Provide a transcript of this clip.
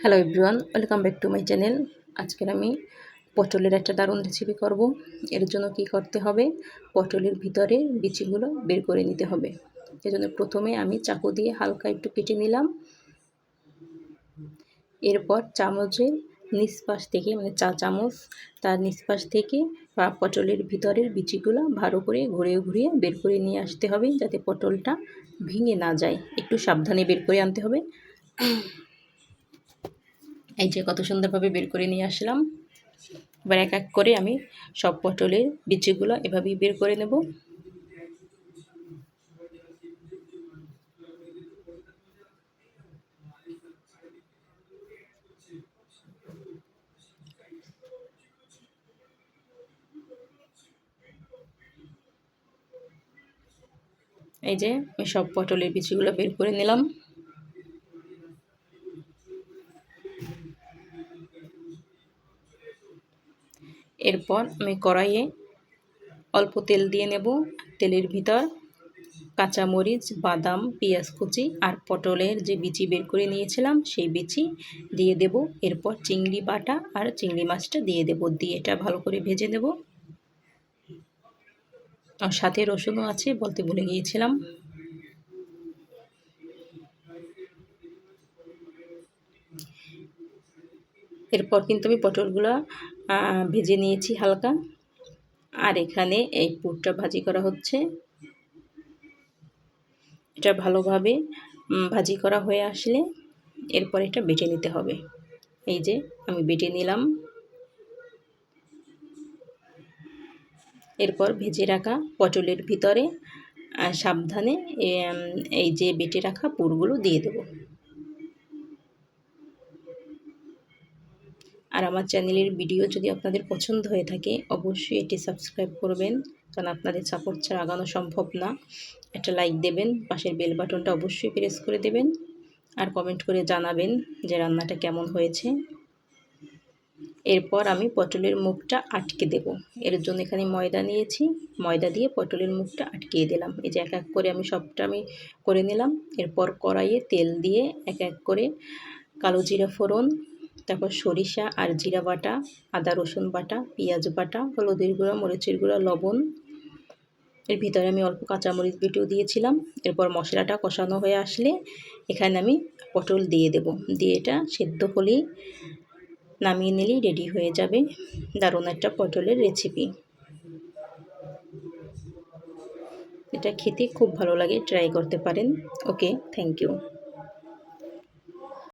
Hello everyone welcome back to my channel আজকের আমি পটলের একটা দারুণ রেসিপি করব। এর জন্য কি করতে হবে? পটলের ভিতরে বিচিগুলো বের করে নিতে হবে। এজন্য প্রথমে আমি চাকু দিয়ে হালকা একটু কেটে নিলাম। এরপর চামচের নিষ্পাশ থেকে মানে চা চামচ, তার নিষ্পাশ থেকে বা পটলের ভিতরের বিচিগুলো ভালো করে ঘুরিয়ে ঘুরিয়ে বের করে নিয়ে আসতে হবে, যাতে পটলটা ভেঙে না যায়। একটু সাবধানে বের করে আনতে হবে। এই যে কত সুন্দরভাবে বের করে নিয়ে আসলাম। এবার এক এক করে আমি সব পটলের বিচিগুলো এভাবেই বের করে নেব। এই যে আমি সব পটলের বিচিগুলো বের করে নিলাম। এরপর আমি কড়াইয়ে অল্প তেল দিয়ে নেব তেলের ভিতর কাঁচামরিচ, বাদাম, পেঁয়াজ কুচি আর পটলের যে বিচি বের করে নিয়েছিলাম সেই বিচি দিয়ে দেব। এরপর চিংড়ি বাটা আর চিংড়ি মাছটা দিয়ে দেব। দিয়ে এটা ভালো করে ভেজে নেব। আর সাথে রসুনও আছে বলতে ভুলে গিয়েছিলাম। এরপর কিন্তু আমি পটলগুলো ভেজে নিয়েছি হালকা। আর এখানে এই পুরটা ভাজি করা হচ্ছে। এটা ভালোভাবে ভাজি করা হয়ে আসলে এরপর এটা বেটে নিতে হবে। এই যে আমি বেটে নিলাম। এরপর ভেজে রাখা পটলের ভিতরে সাবধানে এই যে বেটে রাখা পুরগুলো দিয়ে দেবো। আর আমার চ্যানেলের ভিডিও যদি আপনাদের পছন্দ হয়ে থাকে, অবশ্যই এটি সাবস্ক্রাইব করবেন, কারণ আপনাদের সাপোর্ট ছাড়া আগানো সম্ভব না। একটা লাইক দেবেন, পাশের বেল বাটনটা অবশ্যই প্রেস করে দেবেন, আর কমেন্ট করে জানাবেন যে রান্নাটা কেমন হয়েছে। এরপর আমি পটলের মুখটা আটকে দেব। এর জন্য এখানে ময়দা নিয়েছি। ময়দা দিয়ে পটলের মুখটা আটকিয়ে দিলাম। এই যে এক এক করে আমি সবটা আমি করে নিলাম। এরপর কড়াইয়ে তেল দিয়ে এক এক করে কালো জিরা ফোড়ন তারপর সরিষা আর জিরা বাটা, আদা, রসুন বাটা, পেঁয়াজ বাটা, হলুদের গুঁড়া, মরিচের গুঁড়া, লবণ। এর ভিতরে আমি অল্প কাঁচামরিচ বেটেও দিয়েছিলাম। এরপর মশলাটা কষানো হয়ে আসলে এখানে আমি পটল দিয়ে দেব। দিয়ে এটা সেদ্ধ হলেই নামিয়ে নিলেই রেডি হয়ে যাবে দারুণ একটা পটলের রেসিপি এটা খেতে খুব ভালো লাগে, ট্রাই করতে পারেন। Okay, thank you.